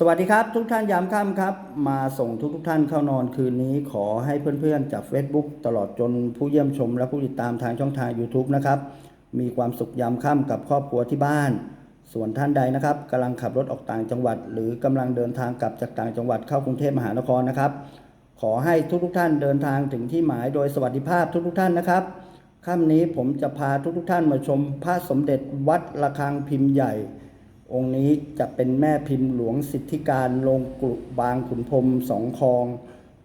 สวัสดีครับ ทุกท่านยามค่ำครับ มาส่งทุกทุกท่านเข้านอนคืนนี้ขอให้เพื่อนๆจาก Facebook ตลอดจนผู้เยี่ยมชมและผู้ติดตามทางช่องทาง YouTube นะครับมีความสุขยามค่ำกับครอบครัวที่บ้าน ส่วนท่านใดนะครับกำลังขับรถออกต่างจังหวัด หรือกำลังเดินทางกลับจากต่างจังหวัดเข้ากรุงเทพมหานครนะครับ ขอให้ทุกๆท่านเดินทางถึงที่หมายโดยสวัสดิภาพทุกๆท่านนะครับค่ำนี้ผมจะพาทุกๆท่านมาชมพระสมเด็จวัดระฆังพิมพ์ใหญ่ องค์นี้จะเป็นแม่พิมพ์หลวงสิทธิการลงกรุบางขุนพรมสองคลอง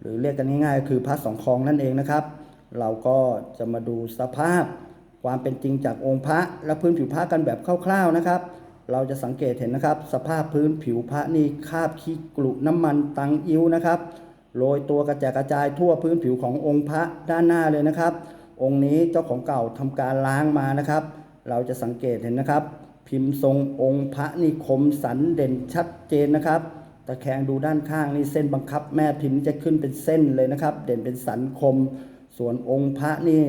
หรือเรียกกันง่ายๆ คือพระสองคลองนั่นเองนะครับ เราก็จะมาดูสภาพความเป็นจริงจากองค์พระและพื้นผิวพระกันแบบคร่าวๆนะครับ เราจะสังเกตเห็นนะครับ สภาพพื้นผิวพระนี่คาบขี้กรุน้ำมันตังอิ้วนะครับโรยตัวกระจายกระจายทั่วพื้นผิวขององค์พระด้านหน้าเลยนะครับ องค์นี้เจ้าของเก่าทำการล้างมานะครับ เราจะสังเกตเห็นนะครับ พิมพ์ทรงองค์พระนี่คมสันเด่นชัดเจนนะครับ ตะแคงดูด้านข้างนี่เส้นบังคับ แม่พิมพ์จะขึ้นเป็นเส้นเลยนะครับ เด่นเป็นสันคม ส่วนองค์พระนี่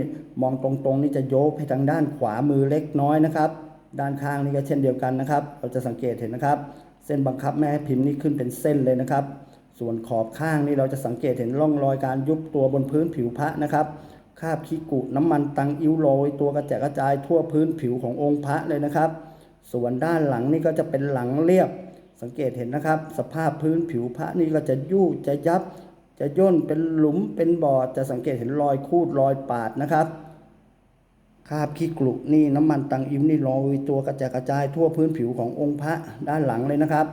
มองตรงๆนี่จะโยกไปทางด้านขวามือเล็กน้อยนะครับ ด้านข้างนี่ก็เช่นเดียวกันนะครับ เราจะสังเกตเห็นนะครับ เส้นบังคับแม่พิมพ์นี่ขึ้นเป็นเส้นเลยนะครับ ส่วนขอบข้างนี่เราจะสังเกตเห็นร่องรอยการยุบตัวบนพื้นผิวพระนะครับคราบขี้กุน้ำมันตังอิ้วโรยตัวกระจายกระจายทั่วพื้นผิวขององค์พระเลยนะครับ ส่วนด้านหลังนี่ก็จะเป็นหลังเรียบ สังเกตเห็นนะครับ สภาพพื้นผิวพระนี่ก็จะยู่จะยับ จะย่นเป็นหลุมเป็นบ่อจะสังเกตเห็นรอยคูดรอยปาดนะครับคราบขี้กลุนี่น้ำมันตังอิมนี่ลอยตัวกระจายกระจายทั่วพื้นผิวขององค์พระด้านหลังเลยนะครับ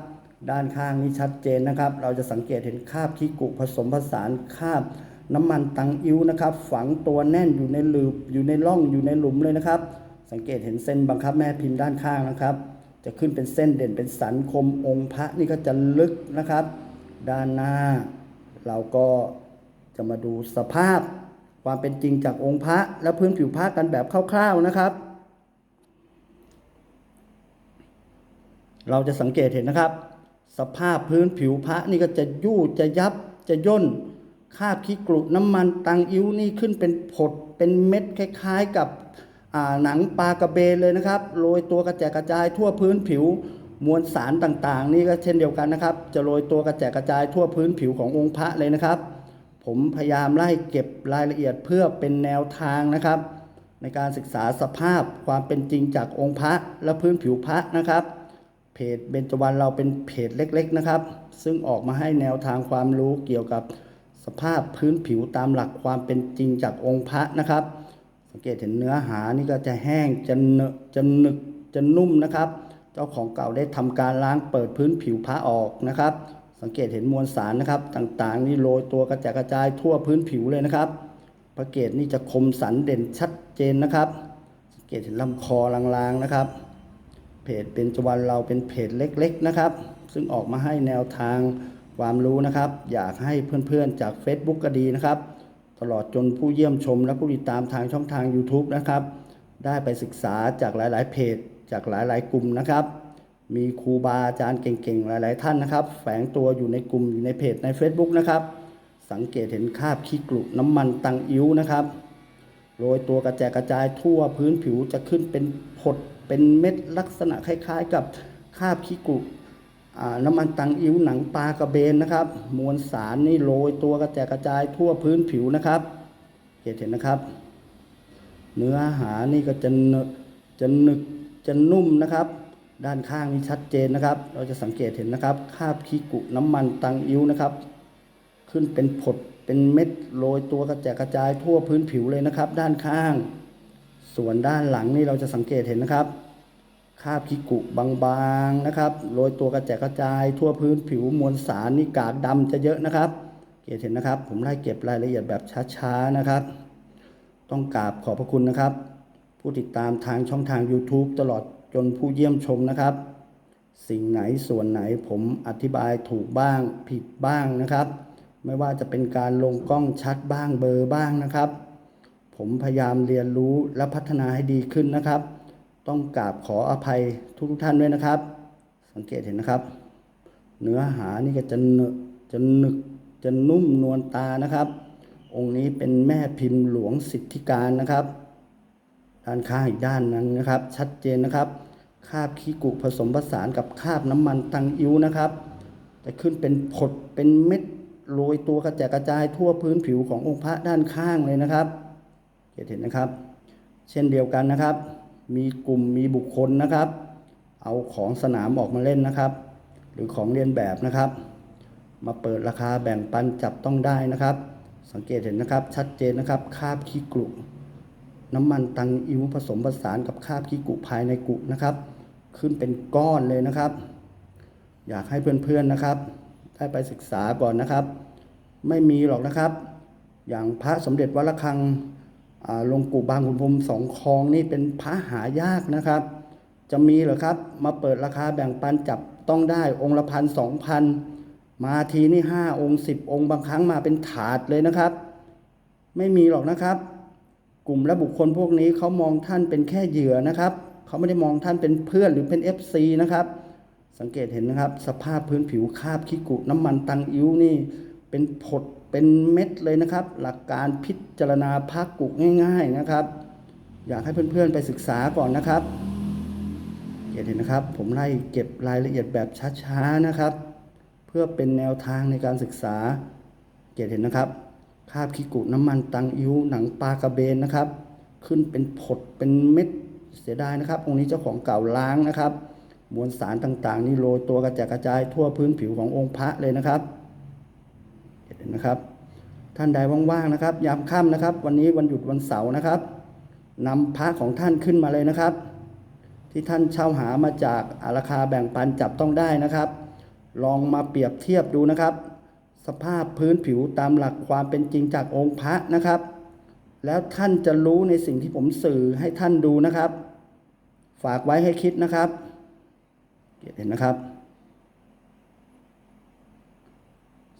ด้านข้างนี่ชัดเจนนะครับ เราจะสังเกตเห็นคราบขี้กุผสมผสานคราบน้ำมันตังอิ้วนะครับ ฝังตัวแน่นอยู่ในหลืบอยู่ในร่องอยู่ในหลุมเลยนะครับ สังเกตเห็นเส้นบังคับแม่พิมพ์ด้านข้างนะครับ จะขึ้นเป็นเส้นเด่นเป็นสันคมองค์พระนี่ก็จะลึกนะครับ ด้านหน้า เราก็จะมาดูสภาพความเป็นจริงจากองค์พระและพื้นผิวพระกันแบบคร่าวๆนะครับ เราจะสังเกตเห็นนะครับ สภาพพื้นผิวพระนี่ก็จะยู่จะยับจะย่นคาบขี้กรุน้ำมันตังอิ้วนี่ขึ้นเป็นผดเป็นเม็ดคล้าย ๆ กับ หนังปลากระเบนเลยนะครับโรยตัวกระแจกกระจายทั่วพื้นผิวมวลสารต่างๆ นี่ก็เช่นเดียวกันนะครับ จะโรยตัวกระแจกกระจายทั่วพื้นผิวขององค์พระเลยนะครับ ผมพยายามไล่เก็บรายละเอียดเพื่อเป็นแนวทางนะครับ ในการศึกษาสภาพความเป็นจริงจากองค์พระและพื้นผิวพระนะครับ เพจเบญจวรรณเราเป็นเพจเล็ก ๆนะครับ ซึ่งออกมาให้แนวทางความรู้เกี่ยวกับสภาพพื้นผิวตามหลักความเป็นจริงจากองค์พระนะครับ สังเกตเห็นเนื้อหานี่ก็จะแห้งจะเนะจะหนึกจะนุ่มนะครับ เจ้าของเก่าได้ทำการล้างเปิดพื้นผิวพระออกนะครับ สังเกตเห็นมวลสารนะครับ ต่างๆ นี่โรยตัวกระจายกระจายทั่วพื้นผิวเลยนะครับพระเกศนี่จะคมสันเด่นชัดเจนนะครับ สังเกตเห็นลำคอลางๆนะครับ เพจเป็นจวันเราเป็นเพจเล็ก ๆนะครับ ซึ่งออกมาให้แนวทางความรู้นะครับ อยากให้เพื่อนๆจาก Facebook ก็ดีนะครับ ตลอดจนผู้เยี่ยมชมและผู้ติดตามทางช่องทาง YouTube นะครับ ได้ไปศึกษาจากหลาย ๆ เพจ จากหลาย ๆ กลุ่มนะครับ มีครูบาอาจารย์เก่ง ๆ หลาย ๆ ท่านนะครับ แฝงตัวอยู่ในกลุ่มอยู่ในเพจใน Facebook นะครับ สังเกตเห็นคราบขี้กลุน้ำมันตังอิ้วนะครับโรยตัวกระแจกกระจายทั่วพื้นผิวจะขึ้นเป็นผดเป็นเม็ดลักษณะคล้าย ๆ กับคราบขี้กุอ่า น้ำมันตังอิ้วหนังปลากระเบนนะครับ มวลสารนี่โรยตัวกระแจกกระจายทั่วพื้นผิวนะครับเห็นเห็นนะครับ เนื้อหานี่ก็จะจะหนึกจะนุ่มนะครับ ด้านข้างนี่ชัดเจนนะครับ เราจะสังเกตเห็นนะครับคาบขี้กุน้ำมันตังอิ้วนะครับ ขึ้นเป็นผดเป็นเม็ดโรยตัวกระจายกระจายทั่วพื้นผิวเลยนะครับ ด้านข้าง ส่วนด้านหลังนี่เราจะสังเกตเห็นนะครับ คาบขี้กุบางๆนะครับโรยตัวกระจายกระจายทั่วพื้นผิวมวลสารนี่กากดำจะเยอะนะครับ เกตเห็นนะครับ ผมไล่เก็บรายละเอียดแบบช้าๆนะครับ ต้องกราบขอบพระคุณนะครับ ผู้ติดตามทางช่องทาง YouTube ตลอดจนผู้เยี่ยมชมนะครับ สิ่งไหนส่วนไหนผมอธิบายถูกบ้างผิดบ้างนะครับ ไม่ว่าจะเป็นการลงกล้องชัดบ้างเบอร์บ้างนะครับ ผมพยายามเรียนรู้และพัฒนาให้ดีขึ้นนะครับ ต้องกราบขออภัยทุกท่านด้วยนะครับ สังเกตเห็นนะครับ เนื้อหานี่ก็จะเนอจะหนึกจะนุ่มนวลตานะครับ องค์นี้เป็นแม่พิมพ์หลวงสิทธิการนะครับ ด้านข้างอีกด้านนั้นนะครับ ชัดเจนนะครับ คาบขี้กุผสมผสานกับคาบน้ำมันตังอิ้วนะครับจะขึ้นเป็นผดเป็นเม็ดโรยตัวกระจายกระจายทั่วพื้นผิวขององค์พระด้านข้างเลยนะครับเห็นนะครับ เช่นเดียวกันนะครับ มีกลุ่มมีบุคคลนะครับ เอาของสนามออกมาเล่นนะครับ หรือของเรียนแบบนะครับ มาเปิดราคาแบ่งปันจับต้องได้นะครับ สังเกตเห็นนะครับชัดเจนนะครับคาบขี้กลุน้ำมันตังอิวผสมผสานกับคาบขี้กุภายในกุนะครับ ขึ้นเป็นก้อนเลยนะครับ อยากให้เพื่อนๆนะครับ ได้ไปศึกษาก่อนนะครับ ไม่มีหรอกนะครับ อย่างพระสมเด็จวัดระฆัง หลวงปู่บางขุนพรมสองคลองนี่เป็นพระหายากนะครับ จะมีเหรอครับ มาเปิดราคาแบ่งปันจับต้องได้องค์ละพันสองพันมาทีนี่ห้าองค์สิบองค์บางครั้งมาเป็นถาดเลยนะครับ ไม่มีหรอกนะครับ กลุ่มและบุคคลพวกนี้เขามองท่านเป็นแค่เหยื่อนะครับเขาไม่ได้มองท่านเป็นเพื่อนหรือเป็น FC นะครับ สังเกตเห็นนะครับ สภาพพื้นผิวคาบขี้กุน้ำมันตังอิ้วนี่ เป็นผด เป็นเม็ดเลยนะครับ หลักการพิจารณาพักกุกง่ายๆนะครับ อยากให้เพื่อนๆไปศึกษาก่อนนะครับเห็นนะครับ ผมไล่เก็บรายละเอียดแบบช้าๆนะครับ เพื่อเป็นแนวทางในการศึกษาเห็นนะครับคาบขี้กุน้ำมันตังอิ้วหนังปลากระเบนนะครับ ขึ้นเป็นผดเป็นเม็ดเสียดายนะครับ องค์นี้เจ้าของเก่าล้างนะครับ มวลสารต่างๆ นี่โรยตัวกระจายกระจายทั่วพื้นผิวขององค์พระเลยนะครับ เห็นะครับ ท่านใดว่างๆนะครับ ยามค่ำนะครับ วันนี้วันหยุดวันเสาร์นะครับนำพระของท่านขึ้นมาเลยนะครับ ที่ท่านเช่าหามาจากอาราคาแบ่งปันจับต้องได้นะครับ ลองมาเปรียบเทียบดูนะครับ สภาพพื้นผิวตามหลักความเป็นจริงจากองค์พระนะครับ แล้วท่านจะรู้ในสิ่งที่ผมสื่อให้ท่านดูนะครับ ฝากไว้ให้คิดนะครับเห็นนะครับ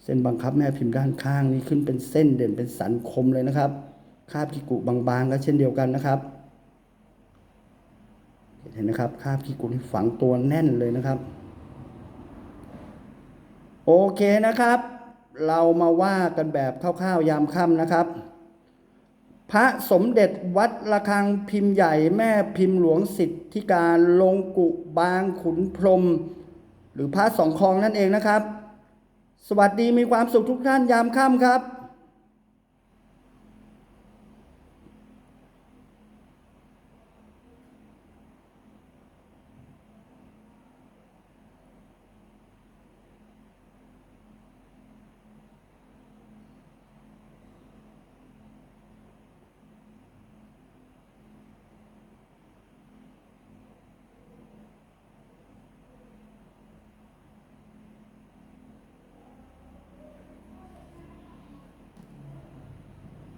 เส้นบังคับแม่พิมพ์ด้านข้างนี้ขึ้นเป็นเส้นเด่นเป็นสันคมเลยนะครับ คาบกิกุบางๆก็เช่นเดียวกันนะครับ เห็นนะครับคาบกิกุที่ฝังตัวแน่นเลยนะครับ โอเคนะครับ เรามาว่ากันแบบคร่าวๆยามค่ำนะครับ พระสมเด็จวัดระฆังพิมพ์ใหญ่แม่พิมพ์หลวงสิทธิการลงกุบางขุนพรหมหรือพระสองคลองนั่นเองนะครับ สวัสดีมีความสุขทุกท่านยามค่ำครับ